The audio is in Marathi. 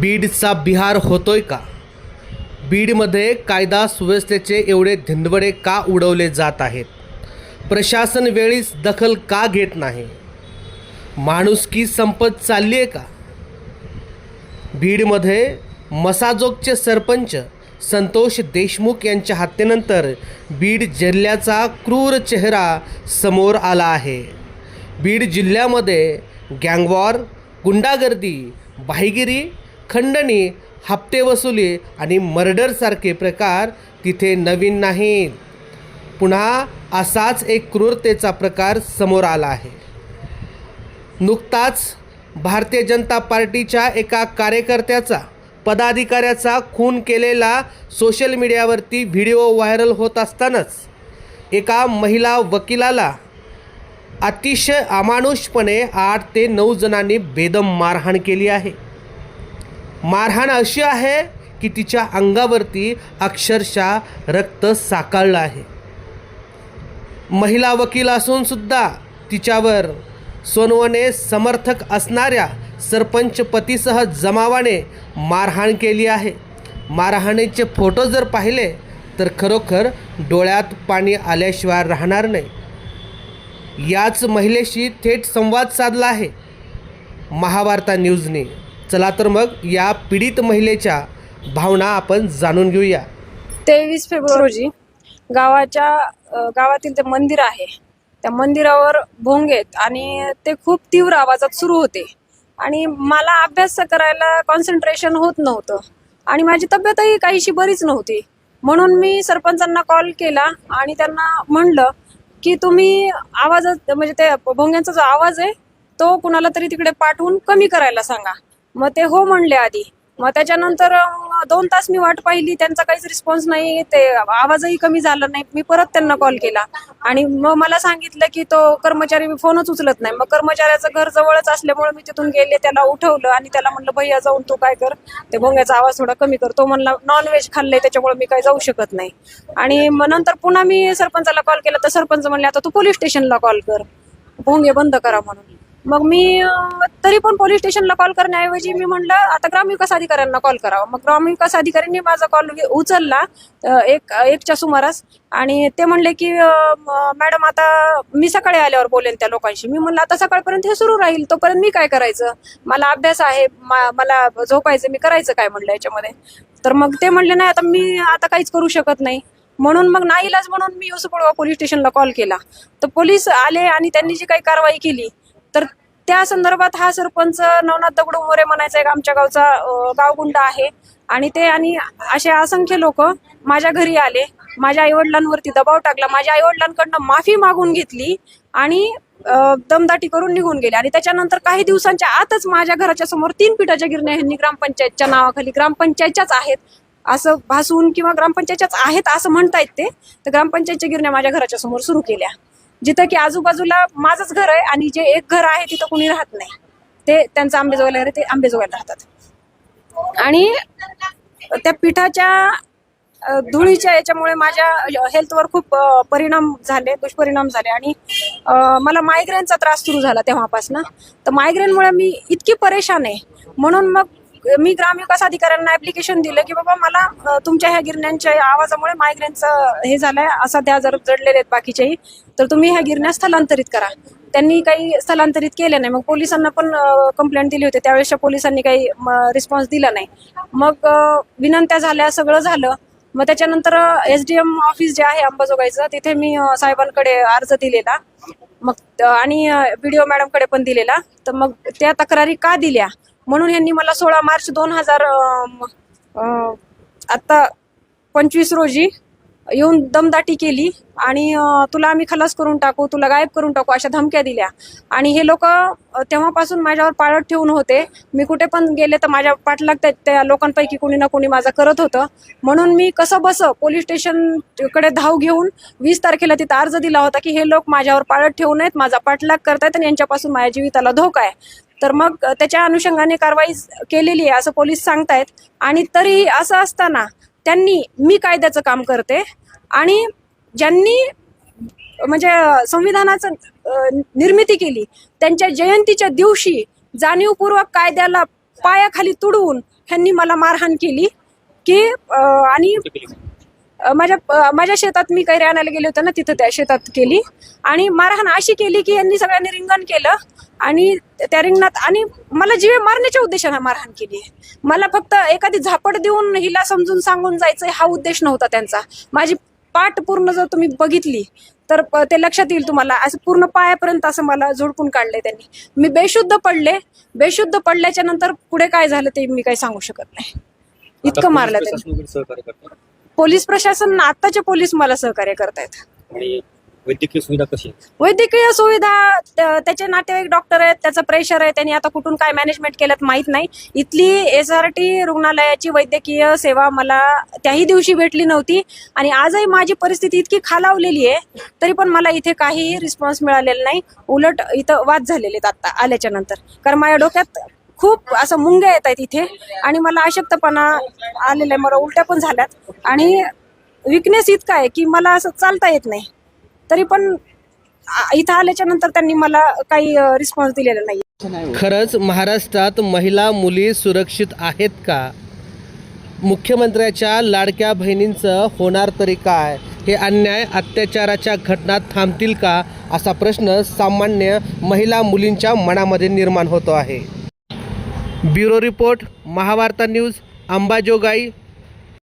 बीडचा बिहार होतोय का? बीडमध्ये कायदा सुव्यवस्थेचे एवढे धिंदवडे का उडवले जात आहेत? प्रशासन वेळीच दखल का घेत नाही? माणुसकी संपत चालली आहे का? बीडमध्ये मसाजोगचे सरपंच संतोष देशमुख यांच्या हत्येनंतर बीड जिल्ह्याचा क्रूर चेहरा समोर आला आहे. बीड जिल्ह्यामध्ये गँगवॉर गुंडागर्दी भाईगिरी खंडणी हप्ते वसुली आणि मर्डरसारखे प्रकार तिथे नवीन नाहीत. पुन्हा असाच एक क्रूरतेचा प्रकार समोर आला आहे. नुकताच भारतीय जनता पार्टीच्या एका कार्यकर्त्याचा पदाधिकाऱ्याचा खून केलेला सोशल मीडियावरती व्हिडिओ व्हायरल होत असतानाच एका महिला वकिलाला अतिशय अमानुषपणे आठ ते नऊ जणांनी बेदम मारहाण केली आहे. मारहाण अशी आहे की तिच्या अंगावरती अक्षरशः रक्त साकाळलं आहे. महिला वकील असूनसुद्धा तिच्यावर सोनवणे समर्थक असणाऱ्या सरपंच पतीसह जमावाने मारहाण केली आहे. मारहाणीचे फोटो जर पाहिले तर खरोखर डोळ्यात पाणी आल्याशिवाय राहणार नाही. याच महिलेशी थेट संवाद साधला आहे. महावार्ता न्यूजने. चला तर मग या पीडित महिलेच्या भावना आपण जाणून घेऊया. तेवीस फेब्रुवारी रोजी गावाच्या गावातील ते मंदिर आहे. त्या मंदिरावर भोंगेत आणि ते खूप तीव्र आवाजात सुरू होते. आणि मला अभ्यास करायला कॉन्सन्ट्रेशन होत नव्हतं. आणि माझी तब्येतही काहीशी बरीच नव्हती. म्हणून मी सरपंचांना कॉल केला आणि त्यांना म्हणलं की तुम्ही आवाज म्हणजे ते भोंग्यांचा जो आवाज आहे तो कुणाला तरी तिकडे पाठवून कमी करायला सांगा. मग ते हो म्हणले आधी. मग त्याच्यानंतर दोन तास मी वाट पाहिली त्यांचा काहीच रिस्पॉन्स नाही ते आवाजही कमी झाला नाही. मी परत त्यांना कॉल केला. आणि मग मला सांगितलं की तो कर्मचारी मी फोनच उचलत नाही. मग कर्मचाऱ्याचं घर जवळच असल्यामुळे मी तिथून गेले त्याला उठवलं आणि त्याला म्हणलं भैया जाऊन तू काय कर. ते भोंग्याचा आवाज थोडा कमी कर. तो म्हणला नॉनव्हेज खाल्लंय त्याच्यामुळे मी काही जाऊ शकत नाही. आणि मग नंतर पुन्हा मी सरपंचाला कॉल केला. तर सरपंच म्हणले आता तू पोलीस स्टेशनला कॉल कर. भोंगे बंद करा म्हणून. मग मी तरी पण पोलीस स्टेशनला कॉल करण्याऐवजी मी म्हणलं आता ग्रामविकास अधिकाऱ्यांना कॉल करावा. मग ग्रामविकास अधिकाऱ्यांनी माझा कॉल उचलला एक एकच्या सुमारास. आणि ते म्हणले की मॅडम आता मी सकाळी आल्यावर बोलेन त्या लोकांशी. मी म्हणलं आता सकाळपर्यंत हे सुरू राहील तोपर्यंत मी काय करायचं? मला अभ्यास आहे मा- मला झोपायचं मी करायचं काय म्हणलं याच्यामध्ये? तर मग ते म्हणले नाही आता मी आता काहीच करू शकत नाही. म्हणून मग नाईलाज म्हणून मी युसुपडवा पोलीस स्टेशनला कॉल केला. तर पोलीस आले आणि त्यांनी जी काही कारवाई केली तर त्या संदर्भात हा सरपंच नवनाथ दगडू मोरे म्हणायचा एक आमच्या गावचा गावगुंड आहे. आणि ते आणि असे असंख्य लोक माझ्या घरी आले. माझ्या आईवडिलांवरती दबाव टाकला. माझ्या आईवडिलांकडनं माफी मागून घेतली आणि दमदाटी करून निघून गेले. आणि त्याच्यानंतर काही दिवसांच्या आतच माझ्या घराच्या समोर तीन पिठाच्या गिरण्या ह्यांनी ग्रामपंचायतच्या नावाखाली ग्रामपंचायतच्याच आहेत. असं भासून किंवा ग्रामपंचायतच्याच आहेत असं म्हणतायत ते. तर ग्रामपंचायतच्या गिरण्या माझ्या घराच्या समोर सुरू केल्या. जिथं की आजूबाजूला माझंच घर आहे आणि जे एक घर आहे तिथं कुणी राहत नाही. ते त्यांचं आंबेजोगाईला आहे, ते आंबेजोगाईला राहतात. आणि त्या पिठाच्या धुळीच्या याच्यामुळे माझ्या हेल्थवर खूप परिणाम झाले दुष्परिणाम झाले. आणि मला मायग्रेनचा त्रास सुरू झाला तेव्हापासून. तर मायग्रेनमुळे मी इतकी परेशान आहे. म्हणून मग मी ग्रामविकास अधिकाऱ्यांना ऍप्लिकेशन दिलं की बाबा मला तुमच्या ह्या गिरण्यांच्या आवाजामुळे मायग्रेनचं हे झालंय. असा त्या जर जडलेले आहेत बाकीच्याही तर तुम्ही ह्या गिरण्या स्थलांतरित करा. त्यांनी काही स्थलांतरित केले नाही. मग पोलिसांना पण कंप्लेंट दिली होती. त्यावेळेसच्या पोलिसांनी काही रिस्पॉन्स दिला नाही. मग विनंत्या झाल्या सगळं झालं. मग त्याच्यानंतर एस डी एम ऑफिस जे आहे अंबाजोगाईचं तिथे मी साहेबांकडे अर्ज दिलेला. मग त- आणि व्हिडिओ मॅडमकडे पण दिलेला. तर मग त्या तक्रारी का दिल्या? म्हणून यांनी मला सोळा मार्च दोन हजार आत्ता पंचवीस रोजी येऊन दमदाटी केली आणि तुला आम्ही खलास करून टाकू तुला गायब करून टाकू अशा धमक्या दिल्या. आणि हे लोक तेव्हापासून माझ्यावर पाळत ठेवून होते. मी कुठे पण गेले तर माझ्या पाठलाग त्या- त्या लोकांपैकी कोणी ना कोणी माझा करत होतं. म्हणून मी कसं बसं पोलीस स्टेशनकडे धाव घेऊन वीस तारखेला तिथं अर्ज दिला होता की हे लोक माझ्यावर पाळत ठेवू नयेत माझा पाठलाग करतायत आणि यांच्यापासून माझ्या जीविताला धोका आहे. तर मग त्याच्या अनुषंगाने कारवाई केलेली आहे असं पोलीस सांगतायत. आणि तरी असं असताना त्यांनी मी कायद्याचं काम करते आणि ज्यांनी म्हणजे संविधानाचं निर्मिती केली त्यांच्या जयंतीच्या दिवशी जाणीवपूर्वक कायद्याला पायाखाली तुडवून ह्यांनी मला मारहाण केली की आणि माझ्या माझ्या शेतात मी कैरी आणायला गेले होते ना तिथं त्या शेतात केली. आणि मारहाण अशी केली की यांनी सगळ्यांनी रिंगण केलं. आणि त्या रिंगणात आणि मला जीवे मारण्याच्या उद्देशाने मारहाण केली मला फक्त एखादी झापड देऊन हिला समजून सांगून जायचं हा उद्देश नव्हता त्यांचा. माझी पाठ पूर्ण जर तुम्ही बघितली तर ते लक्षात येईल तुम्हाला. असं पूर्ण पायापर्यंत असं मला झोडपून काढलंय त्यांनी. मी बेशुद्ध पडले. बेशुद्ध पडल्याच्या नंतर पुढे काय झालं ते मी काही सांगू शकत नाही. इतकं मारलं त्यांनी. पोलीस प्रशासन आत्ताचे पोलीस मला सहकार्य करतायत. आणि वैद्यकीय सुविधा कशी आहे? वैद्यकीय सुविधा त- त्याचे नातेवाईक डॉक्टर आहेत त्याचं प्रेशर आहे त्यांनी आता कुठून काय मॅनेजमेंट केलं माहीत नाही. इथली एस आर टी रुग्णालयाची वैद्यकीय सेवा मला त्याही दिवशी भेटली नव्हती आणि आजही माझी परिस्थिती इतकी खालावलेली आहे तरी पण मला इथे काही रिस्पॉन्स मिळालेला नाही. उलट इथं वाद झालेले आहेत आता आल्याच्यानंतर. कारण माझ्या डोक्यात खूप असं मुंग्या येत आहेत इथे. आणि मला अशक्तपणा आलेला आहे. मला उलट्या पण झाल्यात. आणि विकनेस इतका आहे की मला असं चालता येत नाही. तरी पण इथं आल्याच्यानंतर त्यांनी मला काही रिस्पॉन्स दिलेला नाही खरंच महाराष्ट्रात महिला मुली सुरक्षित आहेत का? मुख्यमंत्र्याच्या लाडक्या बहिणींचं होणार तरी काय? हे अन्याय अत्याचाराच्या घटना थांबतील का? असा प्रश्न सामान्य महिला मुलींच्या मनामध्ये निर्माण होतो आहे. Bureau report Mahavarta news Ambajogai.